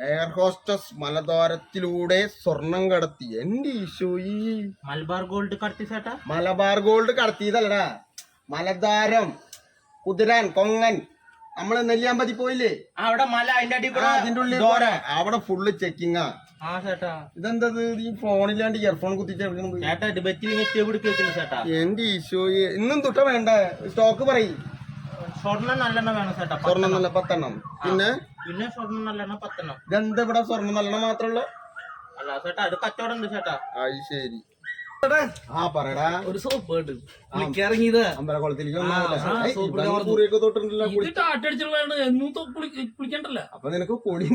Air hostess മലദ്വാരത്തിലൂടെ സ്വർണം കടത്തി. എന്റെ ഈശോയി. മലബാർ ഗോൾഡ് കടത്തി ചേട്ടാ മലബാർ ഗോൾഡ് കടത്തിയതല്ലടാ. മലദ്വാരം കുതിരാൻ കൊങ്ങൻ. നമ്മൾ നെല്ലിയാമ്പതി പോയില്ലേ? അവിടെ മല അതിന്റെ അടി ആ, അതിന്റെ ഉള്ളിൽ. പോരാ. അവിടെ ഫുള്ള് ചെക്കിങ്ങാ ആ. ചേട്ടാ. ഇതെന്തത്? ഈ ഫോണില്ലാണ്ട് ഇയർഫോൺ കുത്തിട്ട് ചേട്ടാ ഡിബറ്റിൽ നെറ്റ് പിടിക്കില്ല ചേട്ടാ? എന്റെ ഈശോയെ. ഇന്നും തൊട്ട വേണ്ട? സ്റ്റോക്ക് പറയും. സ്വർണം നല്ലെണ്ണ വേണം ചേട്ടാ സ്വർണം പത്തെണ്ണം. നല്ല പത്തെണ്ണം. പിന്നെ? പിന്നെ സ്വർണം നല്ലെണ്ണം പത്തെണ്ണം. ഇതെന്താ ഇവിടെ സ്വർണം നല്ലെണ്ണം മാത്രമല്ല അല്ല ചേട്ടാ അത് കച്ചവടം ഉണ്ട് ചേട്ടാ. അത് ശരി. ആ പറയടാ. ഒരു സോപ്പ് കേട്ട് കുളിക്കിറങ്ങിയത് അമ്പലക്കുളത്തിലേക്ക് തൊട്ടിട്ടുണ്ടല്ലോ എന്നും കുളിക്കണ്ടല്ലോ അപ്പൊ നിനക്ക് പൊടി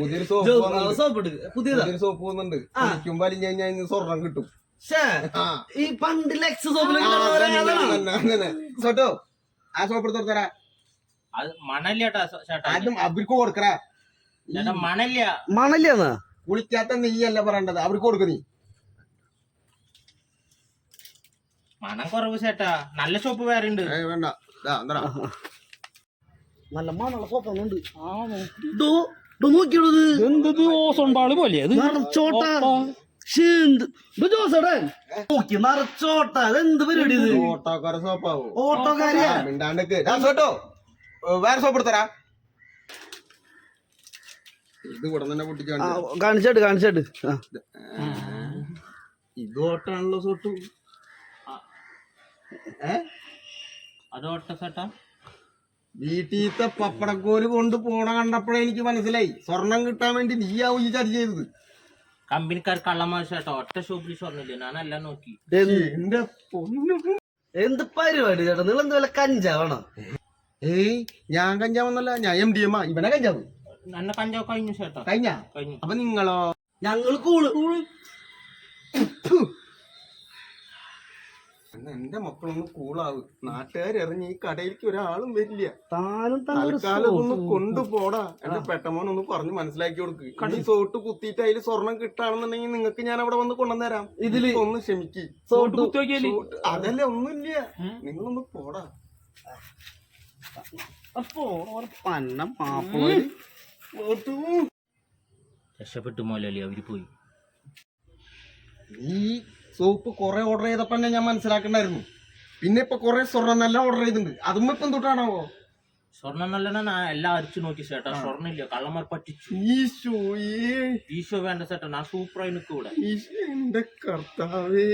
പുതിയൊരു സോപ്പ് പുതിയൊരു സോപ്പ് വന്നിട്ടുണ്ട്. കുളിക്കുമ്പോ അല്ലെങ്കിൽ കഴിഞ്ഞാൽ സ്വർണം കിട്ടും. ഈ പണ്ടിലെ സോപ്പിൽ ആ, സോപ്പ് എടുത്ത് കൊടുത്തരാ. അത് മണല്ല ആദ്യം അവർക്ക് കൊടുക്കറ മണല്ല. മണല്ലാന്നാ? കുളിക്കാത്ത നീയല്ല പറയേണ്ടത്. അവർക്ക് കൊടുക്ക നീ. മണം കുറവ് ചേട്ടാ. നല്ല സോപ്പ് വേറെ ഉണ്ട്. വേണ്ട. നല്ല മണുള്ള സോപ്പ് ഒന്നുണ്ട് നോക്കിയുള്ളത് എന്തത് ഓസോണ്ടാൾ പോലെ അത്? നിറച്ചോട്ട ജോസടൻ നോക്കി നിറച്ചോട്ട അതെന്ത് പരിപാടി ഇത്? ഓട്ടോക്കാര സോപ്പാവോ? ഓട്ടോക്കാരിയാ? മിണ്ടാണ്ടക്ക്. ദാ, സോട്ടോ. വേറെ സോപ്പ് എടുത്തരാ. ഇത് ഇവിടെ തന്നെ പൊട്ടിച്ചു കാണിച്ചാട്ട് കാണിച്ചാട്ട്. ഇത് ഓട്ടാണല്ലോ സോട്ടു. ഏ? അത് ഒട്ട ചേട്ടാ വീട്ടീത്തെ പപ്പടക്കോൽ കൊണ്ട് പോണ കണ്ടപ്പോഴേ എനിക്ക് മനസ്സിലായി. സ്വർണം കിട്ടാൻ വേണ്ടി നീയാവും ഈ ചതി ചെയ്തത്. കമ്പനിക്കാർ കള്ളമാശാട്ടോ ചേട്ടാ ഒറ്റ ഷോപ്പിൽ സ്വർണില്ല? ഞാനല്ല നോക്കി. എന്റെ പൊന്നു. എന്ത് പരിപാടി ചേട്ടാ? നിങ്ങൾ എന്ത് വല്ല കഞ്ചാവണോ? ഏയ് ഞാൻ കഞ്ചാവെന്നല്ല ഞാൻ എം ഡി എം ആ. ഇവനെ കഞ്ചാവ്. എന്നെ കഞ്ചാവ് കഴിഞ്ഞു ചേട്ടാ. കഴിഞ്ഞ? കഴിഞ്ഞു. അപ്പൊ നിങ്ങളോ? ഞങ്ങൾ കൂൾ. എന്റെ മക്കളൊന്ന് കൂളാവ്. നാട്ടുകാരെറിഞ്ഞ് ഈ കടയിലേക്ക് ഒരാളും വരില്ല. താനും തൽക്കാലം ഒന്ന് കൊണ്ടുപോടാ. എന്റെ പെട്ടമോൻ ഒന്ന് പറഞ്ഞ് മനസ്സിലാക്കി കൊടുക്ക്. കടി. സോട്ട് കുത്തിയിട്ട് അതിൽ സ്വർണം കിട്ടാണെന്നുണ്ടെങ്കിൽ നിങ്ങൾക്ക് ഞാൻ അവിടെ വന്ന് കൊണ്ടുവന്നേരാം ഇതിൽ ഒന്ന് ക്ഷമിക്ക്. സോട്ട് കുത്തി അതല്ലേ ഒന്നുമില്ല. നിങ്ങളൊന്ന് പോടാ. അപ്പോ പന്ന. രക്ഷപ്പെട്ടു മോലല്ലേ അവർ പോയി. ഈ സോപ്പ് കുറെ ഓർഡർ ചെയ്തപ്പോൾ തന്നെ ഞാൻ മനസ്സിലാക്കണ്ടായിരുന്നു. പിന്നെ ഇപ്പൊ കുറെ സ്വർണം നല്ല ഓർഡർ ചെയ്തിട്ടുണ്ട്. അതും ഇപ്പം തൊട്ടാണാവോ സ്വർണം നല്ലെണ്ണ എല്ലാം അരിച്ചു നോക്കി ചേട്ടാ. സ്വർണം ഇല്ല. കള്ളന്മാർ പറ്റിച്ചു. ഈശോ ഈശോ വേണ്ട ചേട്ടാ. ഞാൻ സൂപ്പറായി നിൽക്കൂടെ എന്റെ കർത്താവേ.